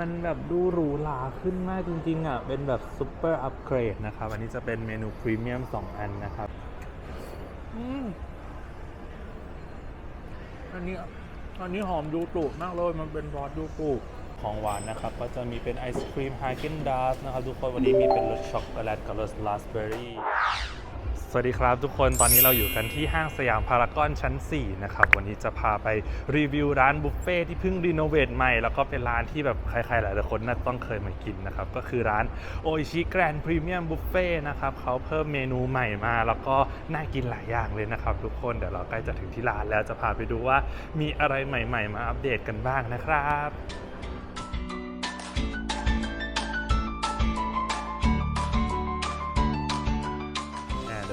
มันแบบดูหรูหราขึ้นมากจริงๆอะ เป็นแบบซูเปอร์อัปเกรดนะครับ อันนี้จะเป็นเมนูพรีเมียม2อันนะครับอืมอันนี้อันนี้หอมยูตุมากเลย มันเป็นรสยูตุของหวานนะครับ ก็จะมีเป็นไอศครีมฮาเกนดาสนะครับ ทุกคนวันนี้มีเป็นรสช็อกโกแลตกับรสราสเบอร์รี่ สวัสดีครับทุกคนตอนนี้เราอยู่กันที่ห้างสยามพารากอนชั้น 4 นะครับ วันนี้จะพาไปรีวิวร้านบุฟเฟ่ที่เพิ่งรีโนเวทใหม่ แล้วก็เป็นร้านที่แบบใครๆหลายๆคนน่าต้องเคยมากินนะครับ ก็คือร้านโออิชิแกรนด์พรีเมียมบุฟเฟ่นะครับเขาเพิ่มเมนูใหม่มา แล้วก็น่ากินหลายอย่างเลยนะครับ ทุกคนเดี๋ยวเราใกล้จะถึงที่ร้านแล้วจะพาไปดูว่ามีอะไรใหม่ ๆ มาอัปเดตกันบ้างนะครับ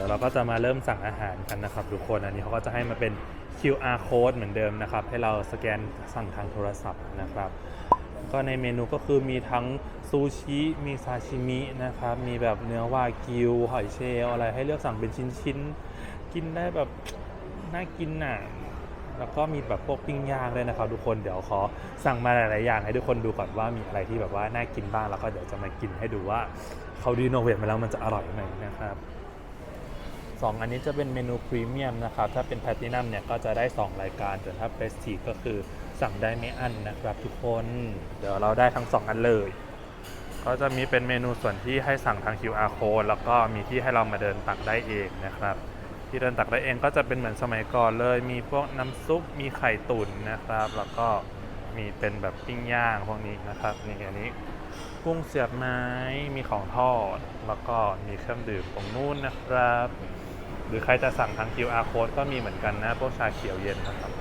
เราก็จะมาเริ่มสั่งอาหารกันนะครับทุกคน อันนี้เขาก็จะให้มาเป็น QR code เหมือนเดิมนะครับ ให้เราสแกนสั่งทางโทรศัพท์นะครับ ก็ในเมนูก็คือมีทั้งซูชิ มีซาชิมินะครับ มีแบบเนื้อวากิว หอยเชลล์อะไรให้เลือกสั่งเป็นชิ้นๆ กินได้แบบน่ากินน่ะแล้วก็มีแบบพวกปิ้งย่างด้วยนะครับทุกคนเดี๋ยวขอสั่งมาหลาย ๆ อย่างให้ทุกคนดูก่อนว่ามีอะไรที่แบบว่าน่ากินบ้างแล้วก็เดี๋ยวจะมากินให้ดูว่าเขาดีโนเวทมาแล้วมันจะอร่อยไหมนะครับ สองอันนี้จะเป็นเมนูพรีเมียมนะครับ ถ้าเป็นแพลตินัมเนี่ยก็จะได้ 2 รายการแต่ถ้าเพรสทีก็คือสั่งได้ไม่อั้นนะครับทุกคน เดี๋ยวเราได้ทั้ง 2 อันเลย ก็จะมีเป็นเมนูส่วนที่ให้สั่งทาง QR code แล้วก็มีที่ให้เรามาเดินตักได้เองนะครับ ที่เดินตักได้เองก็จะเป็นเหมือนสมัยก่อนเลย มีพวกน้ำซุป มีไข่ตุ๋นนะครับ แล้วก็มีเป็นแบบปิ้งย่างพวกนี้นะครับนี่อันนี้กุ้งเสียบไม้ มีของทอด แล้วก็มีเครื่องดื่มตรงนู้นนะครับ หรือใครจะสั่งทาง QR code ก็มีเหมือนกันนะพวกชาเขียวเย็นนะครับ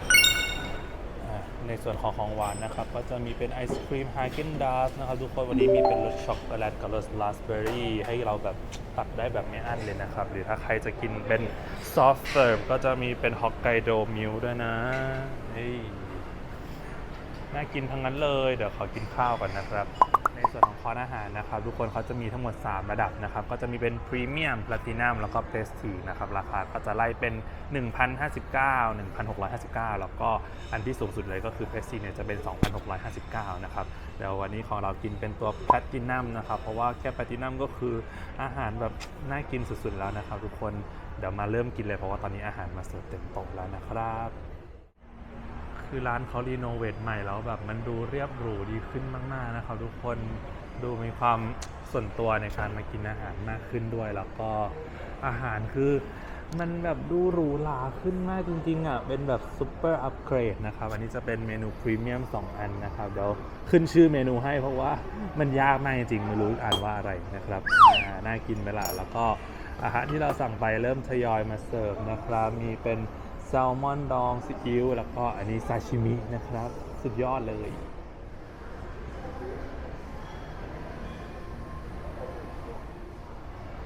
ในส่วนของของหวานนะครับ ก็จะมีเป็นไอศครีมฮาเกนดาสนะครับ ทุกคนวันนี้มีเป็นรสช็อกโกแลตกับรสราสเบอร์รี่ให้เราแบบตักได้แบบไม่อั้นเลยนะครับ หรือถ้าใครจะกินเป็นซอฟต์เสิร์ฟก็จะมีเป็นฮอกไกโดมิลด้วยนะเฮ้ยน่ากินทั้งนั้นเลย เดี๋ยวขอกินข้าวก่อนนะครับ ส่วนของคอร์สอาหารนะครับทุกคนเขาจะมีทั้งหมด 3 ระดับนะครับก็จะมีเป็นพรีเมียมพลาตินัมแล้วก็เพรสทีนะครับราคาก็จะไล่เป็น 1,059 1,659 แล้วก็อันที่สูงสุดเลยก็คือเพรสทีเนี่ยจะเป็น 2,659 นะครับเดี๋ยววันนี้ของเรากินเป็นตัวแพลตินัมนะครับเพราะว่าแค่แพลตินัมก็คืออาหารแบบน่ากินสุดๆแล้วนะครับทุกคนเดี๋ยวมาเริ่มกินเลยเพราะว่าตอนนี้อาหารมาเสิร์ฟเต็มโต๊ะแล้วนะครับ คือร้านเขารีโนเวทใหม่แล้วแบบมันดูเรียบหรูดีขึ้นมาก ๆ นะครับทุกคนดูมีความส่วนตัวในการมากินอาหารมากขึ้นด้วย แล้วก็อาหารคือมันแบบดูหรูหราขึ้นมากจริง ๆ อะ เป็นแบบซูเปอร์อัปเกรดนะครับ อันนี้จะเป็นเมนูพรีเมียม2 อันนะครับ เดี๋ยวขึ้นชื่อเมนูให้เพราะว่ามันยากมากจริงๆไม่รู้อ่านว่าอะไรนะครับ น่ากินไปละแล้วก็อาหารที่เราสั่งไปเริ่มทยอยมาเสิร์ฟนะครับ มีเป็น แซลมอนดองซีอิ๊วแล้วก็อันนี้ซาชิมินะครับ สุดยอดเลย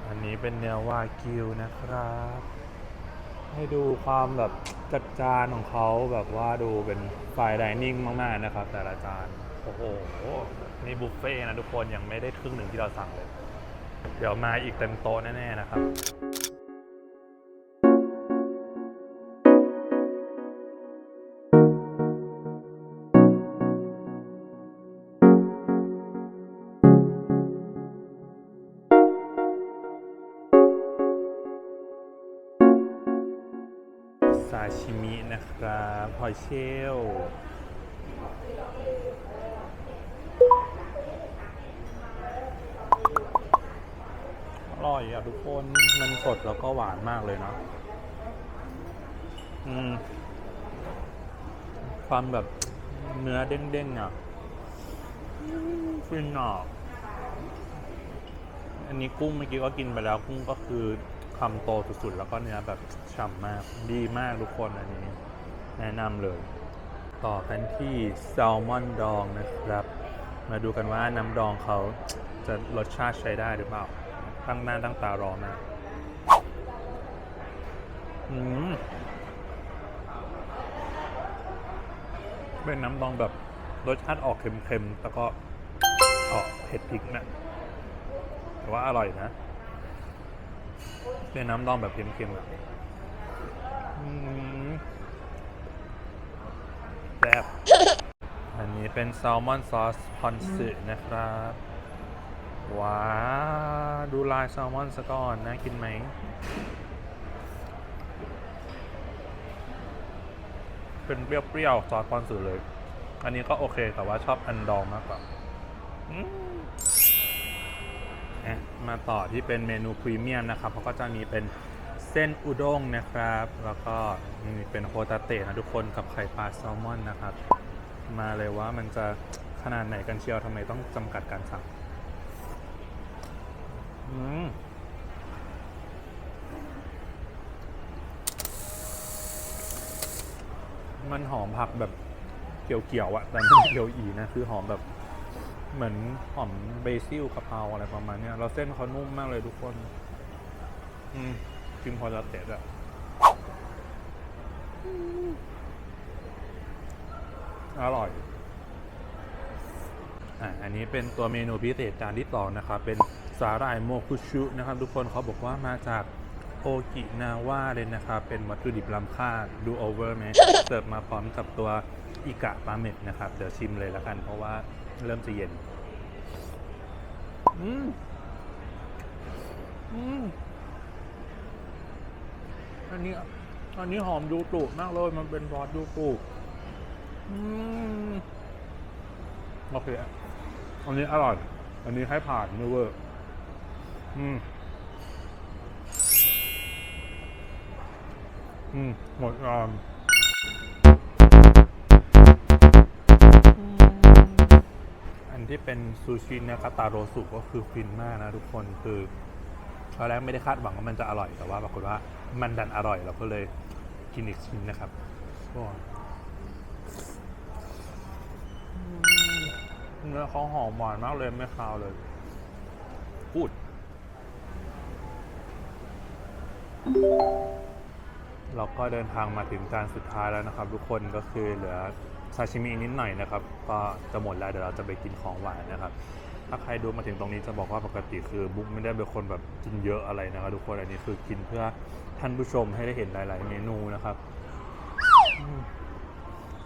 อันนี้เป็นเนื้อวากิวนะครับ ให้ดูความแบบจัดจานของเขาแบบว่าดูเป็นฝ่ายดิเนิ่งมากๆนะครับ แต่ละจาน โอ้โห นี่บุฟเฟ่ต์นะทุกคนยังไม่ได้ครึ่งหนึ่งที่เราสั่งเลย เดี๋ยวมาอีกเต็มโต๊ะแน่ๆนะครับ ซาชิมินะครับหอยเชลลอร่อยอะทุกคน มันสดแล้วก็หวานมากเลยเนาะอืม ความแบบเนื้อเด้งๆอะฟินอะอันนี้กุ้งเมื่อกี้ก็กินไปแล้วกุ้งก็คือ คำโตสุดๆ แล้วก็เนื้อแบบฉ่ำมาก ดีมากทุกคนอันนี้ แนะนำเลย ต่อกันที่แซลมอนดองนะครับ มาดูกันว่าน้ำดองเขาจะรสชาติใช้ได้หรือเปล่า ตั้งหน้าตั้งตารอมากอืมเป็นน้ำดองแบบรสชาติออกเค็มๆ แล้วก็ออกเผ็ดพริกนะแต่ว่าอร่อยนะ เป็นน้ำดองแบบเค็มๆอะอืมแซ่บอันนี้นี้เป็นแซลมอนซอสพอนสึนะครับว้าวดูลายแซลมอนซะก่อนน่ากินไหมเป็นเปรี้ยวๆซอสพอนสึเลย อันนี้ก็โอเคแต่ว่าชอบอันดองมากกว่าอื มาต่อที่เป็นเมนูพรีเมียมนะครับเขาก็จะมีเป็นเส้นอุด้งนะครับ แล้วก็มีเป็นโฮตาเตะนะทุกคนกับไข่ปลาแซลมอนนะครับ มาเลยว่ามันจะขนาดไหนกันเชียวทำไมต้องจำกัดการสั่งอืมมันหอมผักแบบเกี่ยวๆอะแต่ไม่เกี่ยวอีนะ คือหอมแบบ เหมือนหอมเบซิลกะเพราอะไรประมาณเนี้ยเราเส้นเขานุ่มมากเลยทุกคน อืมกินพอจะเตะอะอร่อย อะอันนี้เป็นตัวเมนูพิเศษจานที่สองนะครับ เป็นสาหร่ายโมคุชุนะครับ ทุกคนเขาบอกว่ามาจากโอกินาว่าเลยนะครับ เป็นวัตถุดิบล้ำค่าดูโอเวอร์ไหมเสิร์ฟมาพร้อมกับตัวอิกะปลาเม็ดนะครับ เดี๋ยวชิมเลยแล้วกันเพราะว่า เริ่มจะเย็น อืม อืม อันนี้ อันนี้หอมยูตุมากเลย มันเป็นซอสยูตุอืม โอเคอะอันนี้อร่อย อันนี้ให้ผ่านไม่เวอร์ อืม อืม หมดงา ที่เป็นซูชิเนะครับตาโรสุก็คือฟินมากนะทุกคนคือตอนแรกไม่ได้คาดหวังว่ามันจะอร่อยแต่ว่าปรากฏว่ามันดันอร่อยเราก็เลยกินอีกชิ้นนะครับเนื้อเขาหอมหวานมากเลยไม่คาวเลยพูดเราก็เดินทางมาถึงจานสุดท้ายแล้วนะครับ ทุกคนก็คือเหลือ ซาชิมินิดหน่อยนะครับ ก็จะหมดแล้วเดี๋ยวเราจะไปกินของหวานนะครับ ถ้าใครดูมาถึงตรงนี้จะบอกว่าปกติคือบุ๊กไม่ได้เป็นคนแบบกินเยอะอะไรนะครับทุกคนอันนี้คือกินเพื่อท่านผู้ชมให้ได้เห็นหลาย ๆ เมนูนะครับ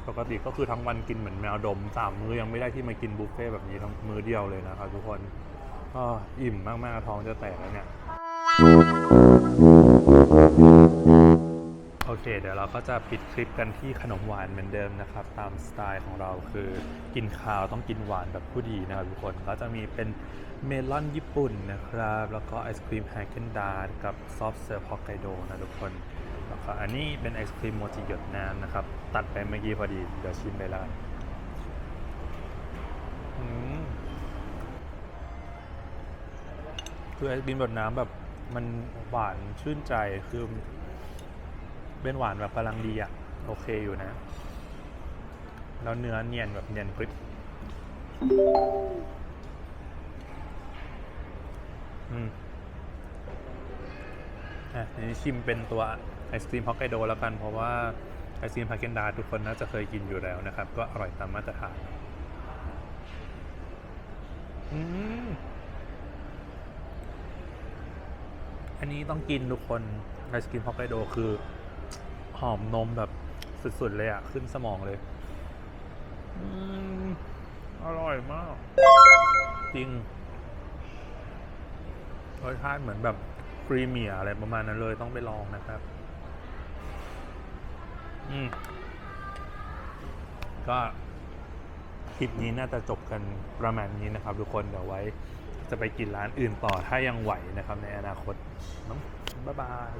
ปกติก็คือทั้งวันกินเหมือนแมวดมสามมื้อยังไม่ได้ที่มากินบุฟเฟ่แบบนี้ทั้งมื้อเดียวเลยนะครับทุกคนก็อิ่มมาก ๆ ท้องจะแตกแล้วเนี่ย โอเค เดี๋ยวเราก็จะปิดคลิปกันที่ขนมหวานเหมือนเดิมนะครับ ตามสไตล์ของเราคือกินข้าวต้องกินหวานแบบผู้ดีนะครับทุกคนก็จะมีเป็นเมลอนญี่ปุ่นนะครับ แล้วก็ไอศครีมแฮกเกนดาร์กับซอฟต์เซอร์ฮอกไกโดนะทุกคนแล้วก็อันนี้เป็นไอศครีมโมจิหยดน้ำนะครับ ตัดไปเมื่อกี้พอดี เดี๋ยวชิมไปล้วกันอืมคือไอศครีมหยดน้ำแบบมันหวานชื่นใจคือ เป็นหวานแบบกำลังดีอะโอเคอยู่นะ แล้วเนื้อเนียนแบบเนียนกริบอืมอะนี้ชิมเป็นตัวไอศครีมฮอกไกโดแล้วกัน เพราะว่าไอศครีมฮาเกนดาทุกคนน่าจะเคยกินอยู่แล้วนะครับ ก็อร่อยตามมาตรฐาน อืมอันนี้ต้องกินทุกคนไอศครีมฮอกไกโดคือ หอมนมแบบสุด ๆ เลยอะขึ้นสมองเลยอร่อยมาก จริงรสชาติเหมือนแบบครีเมียอะไรประมาณนั้นเลยต้องไปลองนะครับ อืม ก็คลิปนี้น่าจะจบกันประมาณนี้นะครับ ทุกคนเดี๋ยวไว้ จะไปกินร้านอื่นต่อถ้ายังไหวนะครับ ในอนาคตเนอะบ๊ายบาย